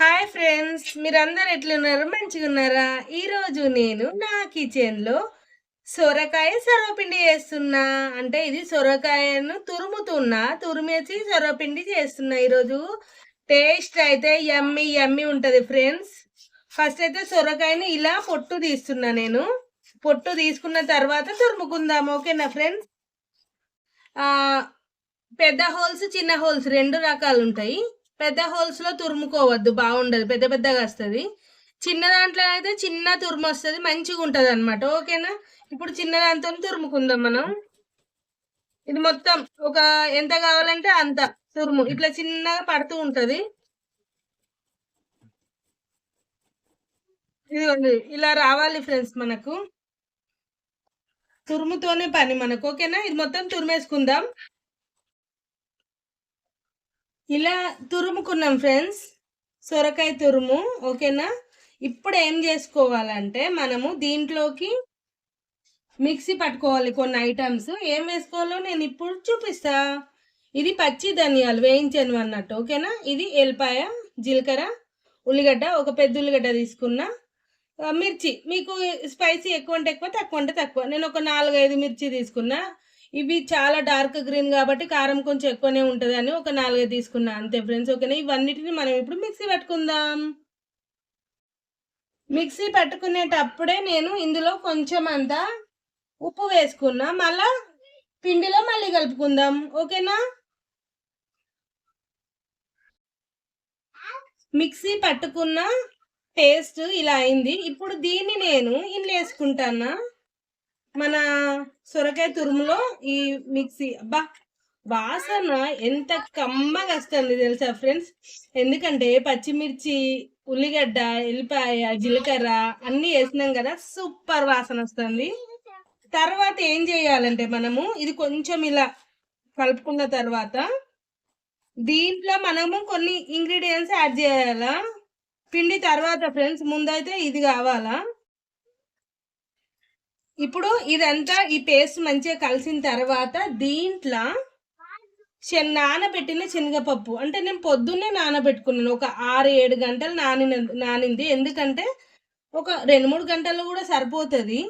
Hi friends మీరందరు ఎట్లున్నారు? మంచిగా ఉన్నారా? ఈరోజు నేను నా కిచెన్లో సొరకాయ సొరపిండి చేస్తున్నా. అంటే ఇది సొరకాయను తురుముతున్నా తురిమేసి సొరపిండి చేస్తున్నా ఈరోజు. టేస్ట్ అయితే ఎమ్మి యమ్మీ ఉంటుంది ఫ్రెండ్స్. ఫస్ట్ అయితే సొరకాయని ఇలా పొట్టు తీస్తున్నా నేను. పొట్టు తీసుకున్న తర్వాత తురుముకుందాం ఓకేనా ఫ్రెండ్స్? పెద్ద హోల్స్ చిన్న హోల్స్ రెండు రకాలు ఉంటాయి. పెద్ద హోల్స్లో తురుముకోవద్దు బాగుండదు పెద్ద పెద్దగా వస్తుంది. చిన్న దాంట్లో అయితే చిన్న తురుము వస్తుంది మంచిగా ఉంటుంది అనమాట ఓకేనా? ఇప్పుడు చిన్న దాంతో తురుముకుందాం మనం. ఇది మొత్తం ఒక ఎంత కావాలంటే అంత తురుము. ఇట్లా చిన్నగా పడుతూ ఉంటుంది. ఇదిగోండి ఇలా రావాలి ఫ్రెండ్స్ మనకు. తురుముతోనే పని మనకు. ఓకేనా? ఇది మొత్తం తురిమేసుకుందాం. ఇలా తురుముకున్నాం ఫ్రెండ్స్. సొరకాయ తురుము ఓకేనా? ఇప్పుడు ఏం చేసుకోవాలంటే మనము దీంట్లోకి మిక్సీ పట్టుకోవాలి కొన్ని ఐటమ్స్. ఏం వేసుకోవాలో నేను ఇప్పుడు చూపిస్తా. ఇది పచ్చి ధనియాలు వేయించాను అన్నట్టు ఓకేనా? ఇది ఎల్లిపాయ జీలకర్ర ఉల్లిగడ్డ ఒక పెద్ద ఉల్లిగడ్డ తీసుకున్నా. మిర్చి మీకు స్పైసీ ఎక్కువ అంటే ఎక్కువ తక్కువ అంటే తక్కువ. నేను ఒక నాలుగైదు మిర్చి తీసుకున్నా. ఇవి చాలా డార్క్ గ్రీన్ కాబట్టి కారం కొంచెం ఎక్కువనే ఉంటుంది అని ఒక నాలుగైదు తీసుకున్నా. అంతే ఫ్రెండ్స్ ఓకేనా? ఇవన్నిటిని మనం ఇప్పుడు మిక్సీ పట్టుకుందాం. మిక్సీ పట్టుకునేటప్పుడే నేను ఇందులో కొంచెం అంతా ఉప్పు వేసుకున్నా. మళ్ళా పిండిలో మళ్ళీ కలుపుకుందాం. ఓకేనా? మిక్సీ పట్టుకున్న టేస్ట్ ఇలా అయింది. ఇప్పుడు దీన్ని నేను ఇంట్లో వేసుకుంటానా మన సొరకాయ తురుములో ఈ మిక్సీ. అబ్బా వాసన ఎంత కమ్మగా వస్తుంది తెలుసా ఫ్రెండ్స్? ఎందుకంటే పచ్చిమిర్చి ఉల్లిగడ్డ ఎల్లిపాయ జీలకర్ర అన్ని వేసినాం కదా సూపర్ వాసన వస్తుంది. తర్వాత ఏం చేయాలంటే మనము ఇది కొంచెం ఇలా కలుపుకున్న తర్వాత దీంట్లో మనము కొన్ని ఇంగ్రీడియంట్స్ యాడ్ చేయాలా? పిండి తర్వాత ఫ్రెండ్స్ ముందైతే ఇది కావాలా? ఇప్పుడు ఇదంతా ఈ పేస్ట్ మంచిగా కలిసిన తర్వాత దీంట్లో నానబెట్టిన శనగపప్పు. అంటే నేను పొద్దున్నే నానబెట్టుకున్నాను. ఒక ఆరు ఏడు గంటలు నానిన నానింది. ఎందుకంటే ఒక రెండు మూడు గంటలు కూడా సరిపోతుంది.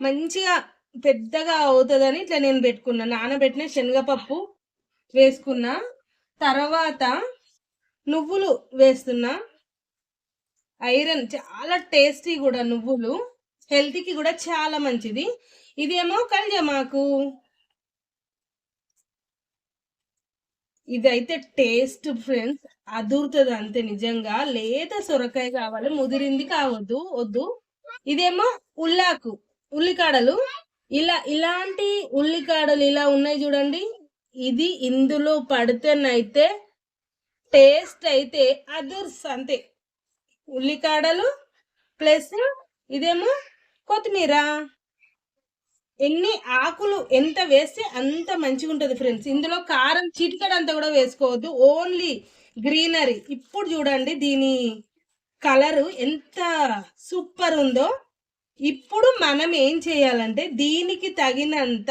మంచిగా పెద్దగా అవుతుందని ఇట్లా నేను పెట్టుకున్నా. నానబెట్టిన శనగపప్పు వేసుకున్నా. తర్వాత నువ్వులు వేస్తున్నా. ఐరన్ చాలా టేస్టీ కూడా నువ్వులు. హెల్త్కి కూడా చాలా మంచిది. ఇదేమో కళ్యమాకు ఇదైతే టేస్ట్ ఫ్రెండ్స్ అదురుతుంది అంతే నిజంగా. లేత సొరకాయ కావాలి ముదిరింది కావద్దు వద్దు. ఇదేమో ఉల్లాకు ఉల్లికాడలు. ఇలా ఇలాంటి ఉల్లికాడలు ఇలా ఉన్నాయి చూడండి. ఇది ఇందులో పడితేనైతే టేస్ట్ అయితే అదుర్స్ అంతే. ఉల్లికాడలు ప్లస్ ఇదేమో కొత్తిమీర. ఎన్ని ఆకులు ఎంత వేస్తే అంత మంచిగా ఉంటుంది ఫ్రెండ్స్. ఇందులో కారం చిటికడంతా కూడా వేసుకోవద్దు. Only greenery. ఇప్పుడు చూడండి దీని కలరు ఎంత సూపర్ ఉందో. ఇప్పుడు మనం ఏం చేయాలంటే దీనికి తగినంత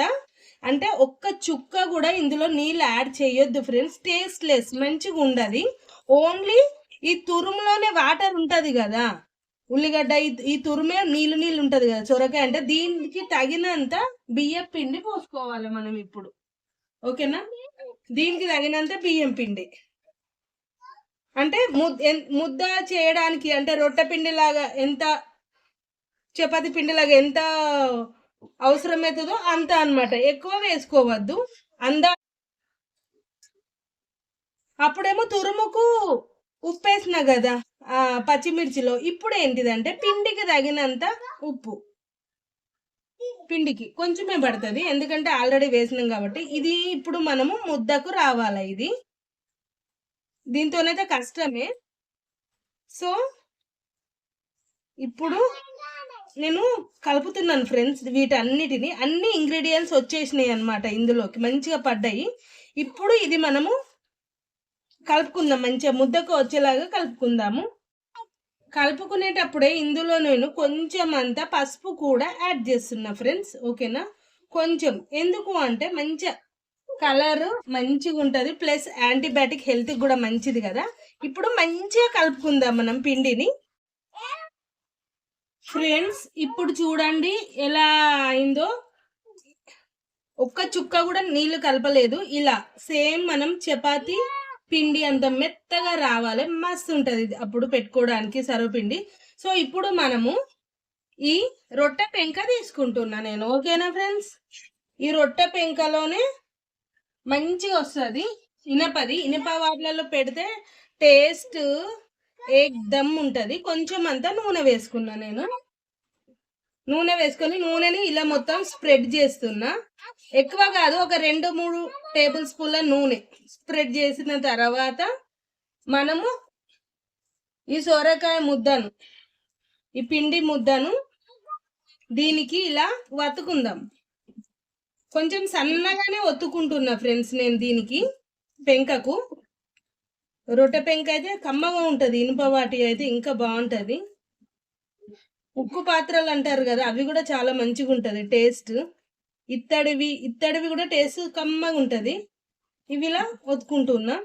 అంటే ఒక్క చుక్క కూడా ఇందులో నీళ్ళు యాడ్ చేయొద్దు ఫ్రెండ్స్. టేస్ట్లెస్ మంచిగా ఉండదు ఓన్లీ ఈ తురుములోనే వాటర్ ఉంటుంది కదా. ఉల్లిగడ్డ ఈ తురుమే నీళ్ళు నీళ్ళు ఉంటుంది కదా సొరకాయ అంటే దీనికి తగినంత బియ్యం పిండి పోసుకోవాలి మనం ఇప్పుడు. ఓకేనా? దీనికి తగినంత బియ్యం పిండి. అంటే ముద్ద చేయడానికి అంటే రొట్టె పిండి లాగా ఎంత చపాతి పిండిలాగా ఎంత అవసరమవుతుందో అంత అనమాట ఎక్కువ వేసుకోవద్దు. అంద అప్పుడేమో తురుముకు ఉప్పు వేసిన కదా. పచ్చిమిర్చిలో ఇప్పుడు ఏంటిదంటే పిండికి తగినంత ఉప్పు. పిండికి కొంచెమే పడుతుంది ఎందుకంటే ఆల్రెడీ వేసినాం కాబట్టి. ఇది ఇప్పుడు మనము ముద్దకు రావాలి ఇది? దీంతోనైతే కష్టమే. సో ఇప్పుడు నేను కలుపుతున్నాను ఫ్రెండ్స్ వీటన్నిటిని. అన్ని ఇంగ్రీడియంట్స్ వచ్చేసినాయి అనమాట ఇందులోకి మంచిగా పడ్డాయి. ఇప్పుడు ఇది మనము కలుపుకుందాం. మంచిగా ముద్దకు వచ్చేలాగా కలుపుకుందాము. కలుపుకునేటప్పుడే ఇందులో నేను కొంచెం అంతా పసుపు కూడా యాడ్ చేస్తున్నా ఫ్రెండ్స్. ఓకేనా? కొంచెం. ఎందుకు అంటే మంచిగా కలర్ మంచిగా ఉంటుంది. ప్లస్ యాంటీబయాటిక్ హెల్త్కి కూడా మంచిది కదా. ఇప్పుడు మంచిగా కలుపుకుందాం మనం పిండిని. ఫ్రెండ్స్ ఇప్పుడు చూడండి ఎలా అయిందో. ఒక్క చుక్క కూడా నీళ్ళు కలపలేదు. ఇలా సేమ్ మనం చపాతి పిండి అంత మెత్తగా రావాలి మస్తు ఉంటుంది ఇది అప్పుడు పెట్టుకోవడానికి సర్వపిండి. సో ఇప్పుడు మనము ఈ రొట్టె పెంక తీసుకుంటున్నా నేను. ఓకేనా ఫ్రెండ్స్? ఈ రొట్టె పెంకలోనే మంచిగా వస్తుంది. ఇనపది ఇనప వాటిలలో పెడితే టేస్ట్ ఏకదమ్ ఉంటుంది. కొంచెం అంతా నూనె వేసుకున్నా నేను. నూనె వేసుకొని నూనెని ఇలా మొత్తం స్ప్రెడ్ చేస్తున్నా. ఎక్కువ కాదు ఒక రెండు మూడు టేబుల్ స్పూన్ల నూనె స్ప్రెడ్ చేసిన తర్వాత మనము ఈ సోరకాయ ముద్దను ఈ పిండి ముద్దను దీనికి ఇలా వత్తుకుందాం. కొంచెం సన్నగానే ఒత్తుకుంటున్నా ఫ్రెండ్స్ నేను దీనికి పెంకకు. రొట్టె పెంక అయితే కమ్మగా ఉంటుంది ఇనుప వాటి అయితే ఇంకా బాగుంటుంది. ఉక్కు పాత్రలు అంటారు కదా అవి కూడా చాలా మంచిగా ఉంటది టేస్ట్. ఇత్తడివి ఇత్తడివి కూడా టేస్ట్ కమ్మగా ఉంటుంది. ఇవి ఇలా ఒత్తుకుంటున్నా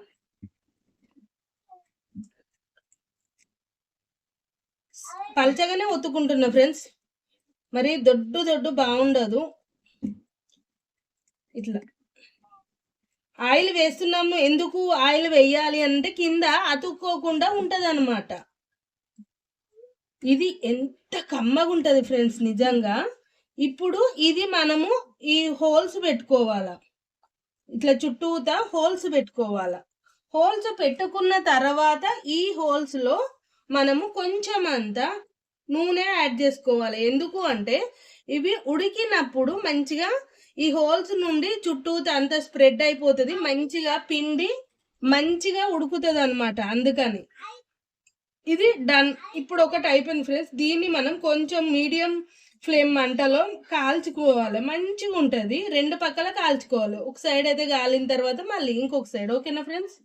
పలచగానే ఒత్తుకుంటున్నా ఫ్రెండ్స్. మరి దొడ్డు దొడ్డు బాగుండదు. ఇట్లా. ఆయిల్ వేస్తున్నాము ఎందుకు ఆయిల్ వేయాలి అంటే కింద అతుక్కోకుండా ఉంటుంది అనమాట ఇది ఎంత కమ్మగా ఫ్రెండ్స్ నిజంగా. ఇప్పుడు ఇది మనము ఈ హోల్స్ పెట్టుకోవాలా. ఇట్లా చుట్టూతా హోల్స్ పెట్టుకోవాలా. హోల్స్ పెట్టుకున్న తర్వాత ఈ హోల్స్లో మనము కొంచెం అంతా నూనె యాడ్ చేసుకోవాలి. ఎందుకు అంటే ఇవి ఉడికినప్పుడు మంచిగా ఈ హోల్స్ నుండి చుట్టూ అంతా స్ప్రెడ్ అయిపోతుంది మంచిగా పిండి మంచిగా ఉడుకుతుంది అనమాట అందుకని ఇది డన్ ఇప్పుడు ఒకటి అయిపోయింది ఫ్రెండ్స్ దీన్ని మనం కొంచెం మీడియం ఫ్లేమ్ మంటలో కాల్చుకోవాలి. మంచిగా ఉంటుంది. రెండు పక్కల కాల్చుకోవాలి. ఒక సైడ్ అయితే కాలిన తర్వాత మళ్ళీ ఇంకొక సైడ్ ఓకేనా ఫ్రెండ్స్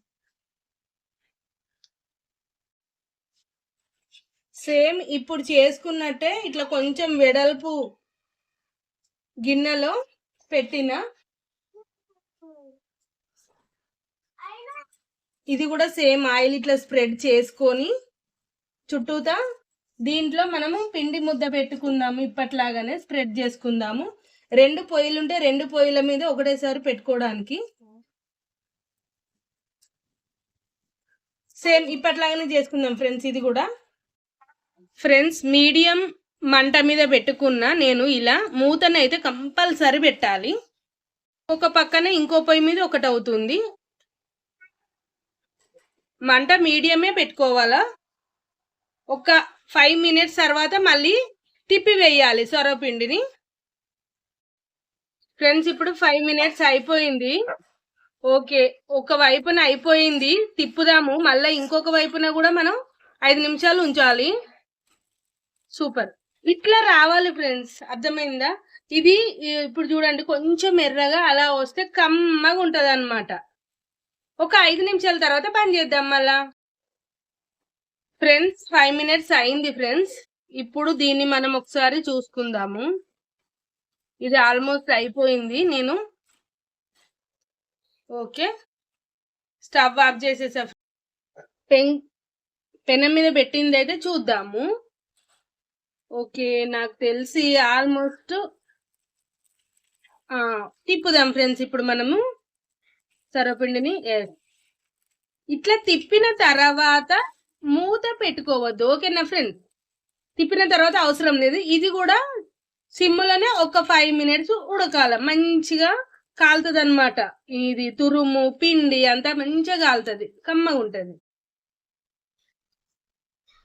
సేమ్ ఇప్పుడు చేసుకున్నట్టే ఇట్లా కొంచెం వెడల్పు గిన్నెలో పెట్టిన ఇది కూడా సేమ్ ఆయిల్ ఇట్లా స్ప్రెడ్ చేసుకొని చుట్టూతా దీంట్లో మనము పిండి ముద్ద పెట్టుకుందాము ఇప్పట్లాగానే స్ప్రెడ్ చేసుకుందాము. రెండు పొయ్యిలు ఉంటే రెండు పొయ్యిల మీద ఒకటేసారి పెట్టుకోవడానికి. సేమ్ ఇప్పట్లాగానే చేసుకుందాం ఫ్రెండ్స్ ఇది కూడా. ఫ్రెండ్స్ మీడియం మంట మీద పెట్టుకున్న నేను ఇలా మూతనైతే కంపల్సరీ పెట్టాలి. ఒక పక్కన ఇంకో పొయ్యి మీద ఒకటి అవుతుంది మంట మీడియమే పెట్టుకోవాలా? ఒక ఫైవ్ మినిట్స్ తర్వాత మళ్ళీ తిప్పి వేయాలి సొరపిండిని. ఫ్రెండ్స్ ఇప్పుడు ఫైవ్ మినిట్స్ అయిపోయింది. ఓకే ఒక వైపున అయిపోయింది తిప్పుదాము. మళ్ళీ ఇంకొక వైపున కూడా మనం ఐదు నిమిషాలు ఉంచాలి. సూపర్ ఇట్లా రావాలి ఫ్రెండ్స్ అర్థమైందా? ఇది ఇప్పుడు చూడండి కొంచెం ఎర్రగా అలా వస్తే కమ్మగా ఉంటుంది అనమాట ఒక ఐదు నిమిషాల తర్వాత పని చేద్దాం మళ్ళా. ఫ్రెండ్స్ ఫైవ్ మినిట్స్ అయింది ఫ్రెండ్స్. ఇప్పుడు దీన్ని మనం ఒకసారి చూసుకుందాము. ఇది ఆల్మోస్ట్ అయిపోయింది. నేను ఓకే. స్టవ్ ఆఫ్ చేసేసా. పెన్ పెనం మీద పెట్టింది అయితే చూద్దాము. ఓకే నాకు తెలిసి ఆల్మోస్ట్ తిప్పుదాం ఫ్రెండ్స్. ఇప్పుడు మనము సర్వపిండిని ఇట్లా తిప్పిన తర్వాత మూత పెట్టుకోవద్దు. ఓకేనా ఫ్రెండ్ తిప్పిన తర్వాత అవసరం లేదు. ఇది కూడా సిమ్లోనే ఒక ఫైవ్ మినిట్స్ ఉడకాల. మంచిగా కాలుతుంది అనమాట ఇది తురుము పిండి అంతా మంచిగా కాలుతుంది. కమ్మగా ఉంటుంది.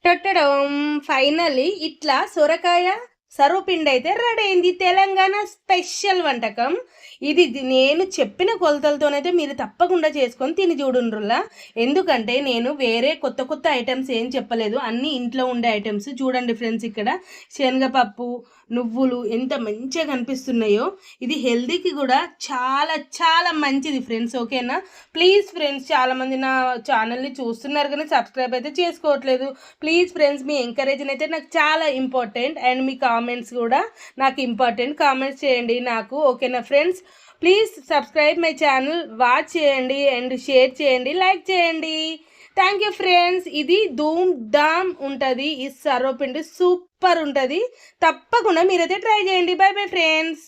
టొట్టడం ఫైనల్లీ ఇట్లా సొరకాయ సర్వపిండి అయితే రెడీ అయింది తెలంగాణ స్పెషల్ వంటకం. ఇది నేను చెప్పిన కొలతలతోనైతే మీరు తప్పకుండా చేసుకొని తిని చూడుండ్రులా ఎందుకంటే నేను వేరే కొత్త కొత్త ఐటమ్స్ ఏం చెప్పలేదు. అన్ని ఇంట్లో ఉండే ఐటమ్స్ చూడండి ఫ్రెండ్స్ ఇక్కడ. శనగపప్పు నువ్వులు ఎంత మంచిగా కనిపిస్తున్నాయో ఇది హెల్దీకి కూడా చాలా చాలా మంచిది ఫ్రెండ్స్ ఓకేనా? ప్లీజ్ ఫ్రెండ్స్ చాలామంది నా ఛానల్ని చూస్తున్నారు కానీ సబ్స్క్రైబ్ అయితే చేసుకోవట్లేదు. ప్లీజ్ ఫ్రెండ్స్ మీ ఎంకరేజ్ అయితే నాకు చాలా ఇంపార్టెంట్ అండ్ మీ కామెంట్స్ కూడా నాకు ఇంపార్టెంట్ కామెంట్స్ చేయండి నాకు ఓకేనా friends? Please subscribe my channel watch చేయండి అండ్ షేర్ చేయండి లైక్ చేయండి. థ్యాంక్ యూ ఫ్రెండ్స్ ఇది ధూమ్ ధామ్ ఉంటుంది. ఈ సర్వపిండి సూపర్ ఉంటుంది. తప్పకుండా మీరైతే ట్రై చేయండి. Bye bye friends.